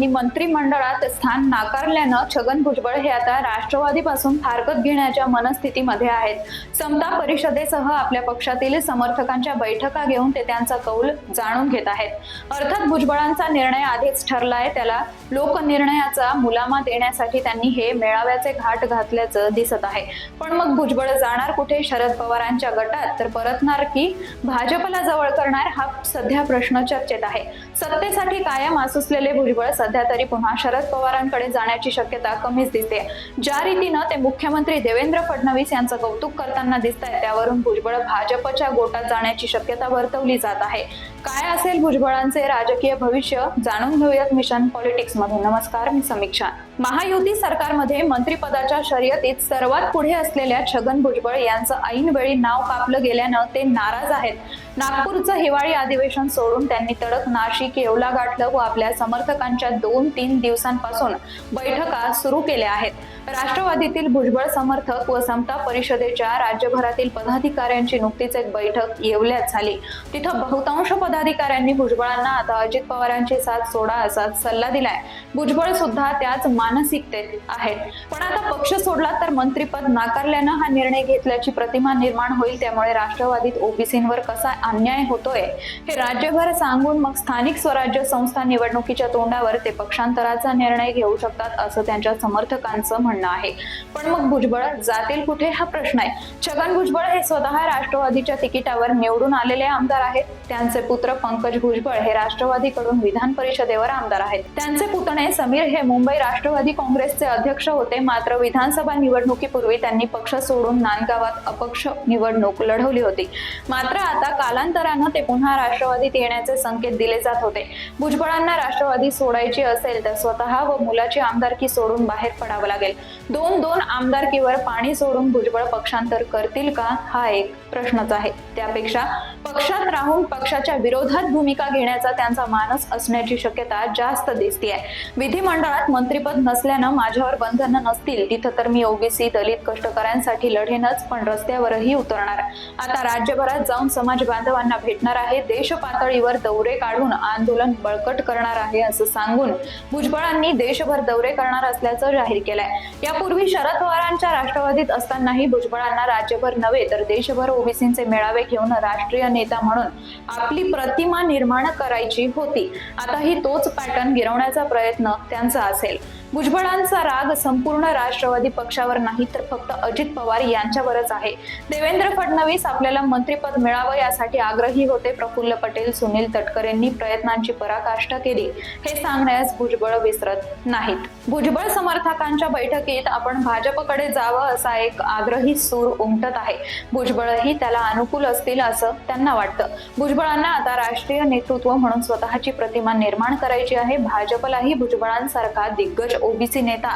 यांनी मंत्रिमंडळात स्थान नाकारल्यानं छगन भुजबळ हे आता राष्ट्रवादीपासून फारकत घेण्याच्या मनस्थितीमध्ये आहेत. समता परिषदेसह आपल्या पक्षातील समर्थकांच्या बैठका घेऊन ते त्यांचा कौल जाणून घेत आहेत. अर्थात भुजबळांचा निर्णय आधीच ठरलाय त्याला लोकनिर्णयाचा मुलामा देण्यासाठी त्यांनी हे मेळाव्याचे घाट घातल्याचं दिसत आहे. पण मग भुजबळ जाणार कुठे? शरद पवारांच्या गटात तर परतणार की भाजपला जवळ करणार? हा सध्या प्रश्न चर्चेत आहे. सत्तेसाठी कायम आसुसलेले भुजबळ सध्या सध्या तरी पुन्हा शरद पवारांकडे जाण्याची शक्यता कमीच दिसते. ज्या रीतीनं ते मुख्यमंत्री देवेंद्र फडणवीस यांचं कौतुक करताना दिसत आहे त्यावरून भुजबळ भाजपच्या गोटात जाण्याची शक्यता वर्तवली जात आहे. काय असेल भुजबळांचे राजकीय भविष्य जाणून घेऊयात मिशन पॉलिटिक्स मधून नमस्कार मी समीक्षा. महायुती सरकारमध्ये मंत्रिपदाच्या शर्यतीत सर्वात पुढे असलेल्या छगन भुजबळ यांचं ऐनवेळी नाव कापलं गेल्यानं ते नाराज आहेत. नागपूरचं हिवाळी अधिवेशन सोडून त्यांनी तडक नाशिक येवला गाठलं व आपल्या समर्थकांच्या दोन तीन दिवसांपासून बैठका सुरू केल्या आहेत. राष्ट्रवादीतील भुजबळ समर्थक व समता परिषदेच्या राज्यभरातील पदाधिकाऱ्यांची नुकतीच एक बैठक येवल्यात झाली. तिथं बहुतांश पदाधिकाऱ्यांनी भुजबळांना आता अजित पवारांची साथ सोडा असा सल्ला दिलाय. भुजबळ सुद्धा त्याच मानसिकतेत आहेत. पण आता पक्ष सोडला तर मंत्रीपद नाकारल्यानं हा निर्णय घेतल्याची प्रतिमा निर्माण होईल त्यामुळे राष्ट्रवादीत ओबीसींवर कसा अन्याय होतोय हे राज्यभर सांगून मग स्थानिक स्वराज्य संस्था निवडणुकीच्या तोंडावर ते पक्षांतराचा निर्णय घेऊ शकतात असं त्यांच्या समर्थकांचं म्हणणं आहे. पण मग भुजबळ जातील कुठे? हा प्रश्न आहे. छगन भुजबळ हे स्वतः राष्ट्रवादीच्या तिकिटावर निवडून आलेले आमदार आहेत. त्यांचे पुत्र पंकज भुजबळ हे राष्ट्रवादीकडून विधान परिषदेवर आमदार आहेत. त्यांचे पुतणे समीर हे मुंबई राष्ट्रवादी काँग्रेसचे अध्यक्ष होते. मात्र विधानसभा निवडणुकीपूर्वी त्यांनी पक्ष सोडून नांदगावात अपक्ष निवडणूक लढवली होती. मात्र आता कालांतरानं ते पुन्हा राष्ट्रवादीत येण्याचे संकेत दिले जात होते. भुजबळांना राष्ट्रवादी सोडायची असेल तर स्वतः व मुलाची आमदारकी सोडून बाहेर पडावं लागेल. दोन दोन आमदारकीवर पाणी सोडून भुजबळ पक्षांतर करतील का? हा एक प्रश्नच आहे. त्यापेक्षा पक्षात राहून पक्षाच्या विरोधात भूमिका घेण्याचा त्यांचा मानस असण्याची शक्यता जास्त दिसतीये. विधिमंडळात मंत्रीपद नसल्यानं माझ्यावर बंधनं नसतील तिथं तर मी ओबीसी दलित कष्टकऱ्यांसाठी लढेनच पण रस्त्यावरही उतरणार. आता राज्यभरात जाऊन समाज बांधवांना भेटणार आहे देश पातळीवर दौरे काढून आंदोलन बळकट करणार आहे असं सांगून भुजबळांनी देशभर दौरे करणार असल्याचं जाहीर केलंय. यापूर्वी शरद पवारांच्या राष्ट्रवादीत असतानाही भुजबळांना राज्यभर नव्हे तर देशभर ओबीसींचे मेळावे घेऊन राष्ट्रीय नेता म्हणून आपली प्रतिमा निर्माण करायची होती. आताही तोच पॅटर्न गिरवण्याचा प्रयत्न त्यांचा असेल. भुजबळांचा राग संपूर्ण राष्ट्रवादी पक्षावर नाही तर फक्त अजित पवार यांच्यावरच आहे. देवेंद्र फडणवीस आपल्याला मंत्रिपद मिळावं यासाठी आग्रही होते. प्रफुल्ल पटेल सुनील तटकरेंनी प्रयत्नांची पराकाष्ठा केली. हे सांगण्यास भुजबळ विसरत नाहीत. भुजबळ समर्थकांच्या बैठकीत आपण भाजपकडे जावं असा एक आग्रही सूर उमटत आहे. भुजबळही त्याला अनुकूल असतील असं त्यांना वाटतं. भुजबळांना आता राष्ट्रीय नेतृत्व म्हणून स्वतःची प्रतिमा निर्माण करायची आहे. भाजपलाही भुजबळांसारखा दिग्गज ओबीसी नेता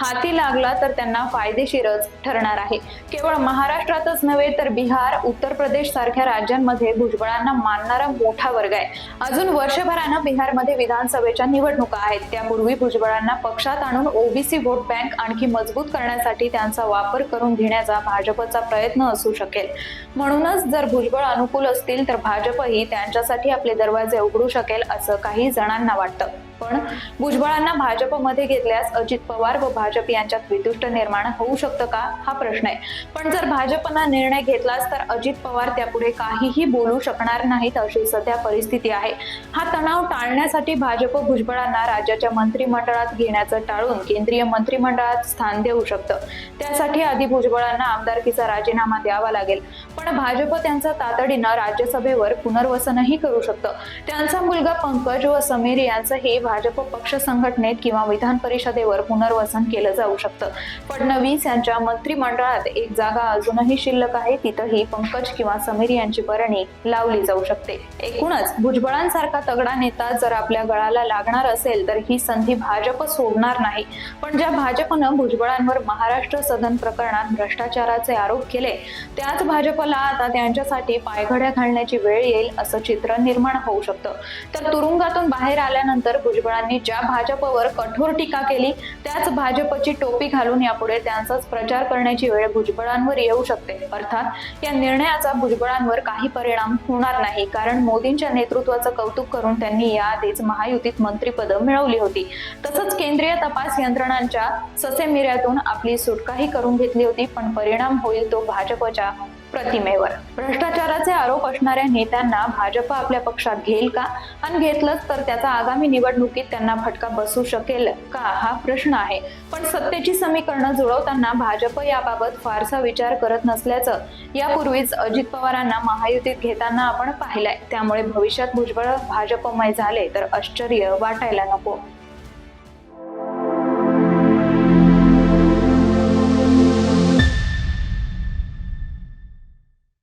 हाती लागला तर त्यांना फायदेशीरच ठरणार आहे. केवळ महाराष्ट्रातच नव्हे तर बिहार उत्तर प्रदेश सारख्या राज्यांमध्ये भुजबळांना मानणारा मोठा वर्ग आहे. अजून वर्षभरानं बिहारमध्ये विधानसभेच्या निवडणुका आहेत. त्यापूर्वी भुजबळांना पक्षात आणून ओबीसी व्होट बँक आणखी मजबूत करण्यासाठी त्यांचा वापर करून घेण्याचा भाजपचा प्रयत्न असू शकेल. म्हणूनच जर भुजबळ अनुकूल असतील तर भाजपही त्यांच्यासाठी आपले दरवाजे उघडू शकेल असं काही जणांना वाटतं. पण भुजबळांना भाजपमध्ये घेतल्यास अजित पवार व भाजप यांच्यात विदुष्ट निर्माण होऊ शकतं का? हा प्रश्न आहे. पण जर भाजपनं निर्णय घेतलाच तर अजित पवार त्यापुढे काहीही बोलू शकणार नाहीत अशी सध्या परिस्थिती आहे. हा तणाव टाळण्यासाठी भाजप भुजबळांना राज्याच्या मंत्रिमंडळात घेण्याचं टाळून केंद्रीय मंत्रिमंडळात स्थान देऊ शकतं. त्यासाठी आधी भुजबळांना आमदारकीचा राजीनामा द्यावा लागेल. पण भाजप त्यांचं तातडीनं राज्यसभेवर पुनर्वसनही करू शकतं. त्यांचा मुलगा पंकज व समीर यांचंही भाजप पक्ष संघटनेत किंवा विधान परिषदेवर पुनर्वसन केलं जाऊ शकतं. फडणवीस यांच्या मंत्रिमंडळात एक जागा अजूनही शिल्लक आहे. तिथंही पंकज किंवा समीर यांची वर्णी लावली जाऊ शकते. एकूणच भुजबळांसारखा तगडा नेता जर आपल्या गळाला लागणार असेल तर ही संधी भाजप सोडणार नाही. पण ज्या भाजपनं भुजबळांवर महाराष्ट्र सदन प्रकरणात भ्रष्टाचाराचे आरोप केले त्याच भाजपला आता त्यांच्यासाठी पायघड्या घालण्याची वेळ येईल असं चित्र निर्माण होऊ शकतं. तर तुरुंगातून बाहेर आल्यानंतर भुजबळांनी ज्या भाजपवर कठोर टीका केली त्याच भाजपची टोपी घालून यापुढे त्यांचाच प्रचार करण्याची वेळ भुजबळांवर येऊ शकते. अर्थात या निर्णयाचा भुजबळांवर काही परिणाम होणार नाही. कारण मोदींच्या नेतृत्वाचं कौतुक करून त्यांनी याआधीच महायुतीत मंत्रीपद मिळवली होती. तसंच केंद्रीय तपास यंत्रणांच्या ससेमिऱ्यातून आपली सुटकाही करून घेतली होती पण परिणाम होईल तो भाजपच्या प्रतिमेवर. भ्रष्टाचाराचे आरोप असणाऱ्या नेत्यांना भाजप आपल्या पक्षात घेईल का? आणि घेतलंच तर त्याचा आगामी निवडणुकीत त्यांना फटका बसू शकेल का? हा प्रश्न आहे. पण सत्तेची समीकरणं जुळवताना भाजप याबाबत फारसा विचार करत नसल्याचं यापूर्वीच अजित पवारांना महायुतीत घेताना आपण पाहिलंय. त्यामुळे भविष्यात भुजबळ भाजपमय झाले तर आश्चर्य वाटायला नको.